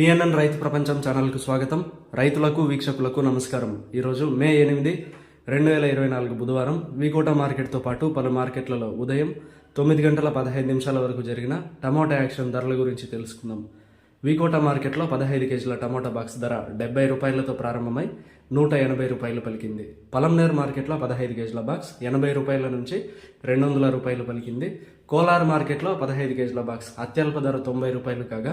PNN రైతు ప్రపంచం ఛానల్కు స్వాగతం. రైతులకు వీక్షకులకు నమస్కారం. ఈరోజు మే ఎనిమిది రెండు వేల ఇరవై నాలుగు బుధవారం వికోట మార్కెట్తో పాటు పలు మార్కెట్లలో ఉదయం తొమ్మిది గంటల పదహైదు నిమిషాల వరకు జరిగిన టమోటా యాక్షన్ ధరల గురించి తెలుసుకుందాం. వికోట మార్కెట్లో పదహైదు కేజీల టమోటా బాక్స్ ధర డెబ్బై రూపాయలతో ప్రారంభమై నూట ఎనభై రూపాయలు పలికింది. పలంనేర్ మార్కెట్లో పదహైదు కేజీల బాక్స్ ఎనభై రూపాయల నుంచి రెండు వందల రూపాయలు పలికింది. కోలార్ మార్కెట్లో పదహైదు కేజీల బాక్స్ అత్యల్ప ధర తొంభై రూపాయలు కాగా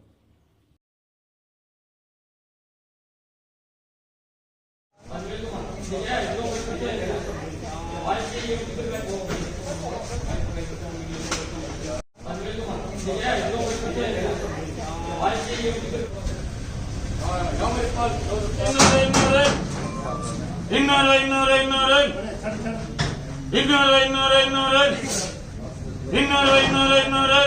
ఇన్నారా ఇన్నారా ఇన్నారా ఇన్నారా ఇన్నారా ఇన్నారా ఇన్నారా ఇన్నారా ఇన్నారా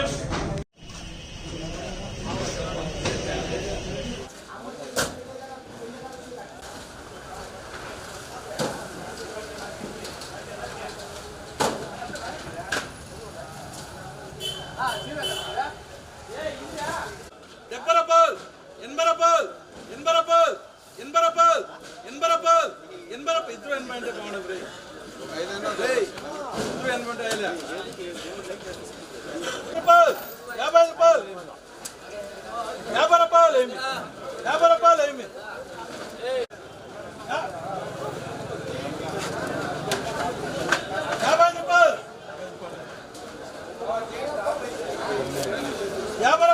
అంటే బాగుండు బ్రే ఏయ్, ఇద్దరు ఎనభై. రూపాయలు యాభై రూపాయలు. యాభై రూపాయలు ఏమి? యాభై రూపాయలు ఏమి? యాభై రూపాయలు. యాభై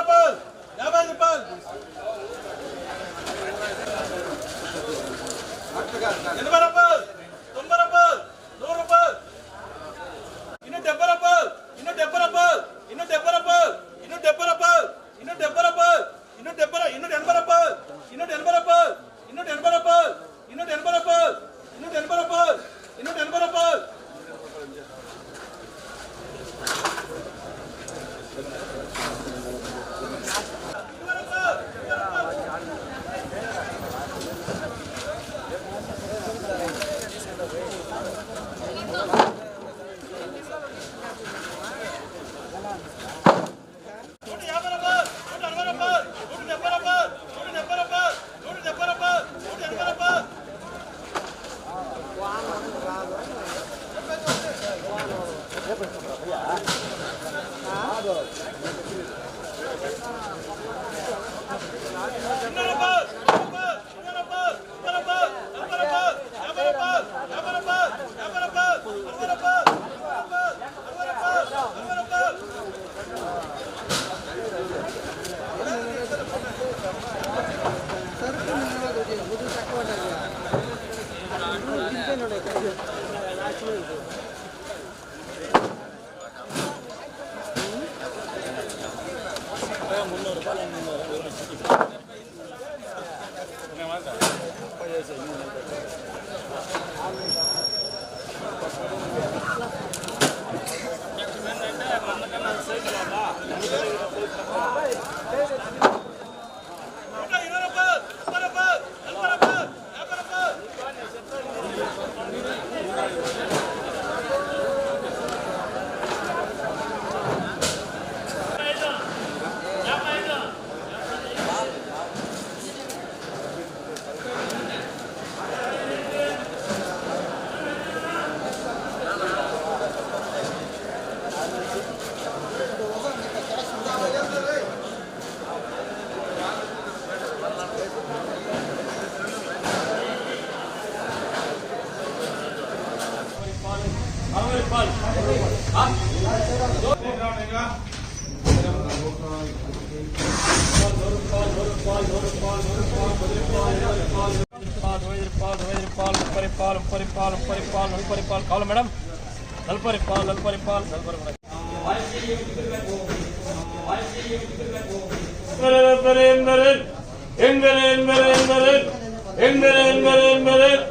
నూట பரிப்பால் காலம் மேடம் நல்பரிப்பால் நல்பரிப்பால் நல்பரி மேடம் எங்கள் எங்கள் எங்கள் எங்கள் எங்கள் எங்கள்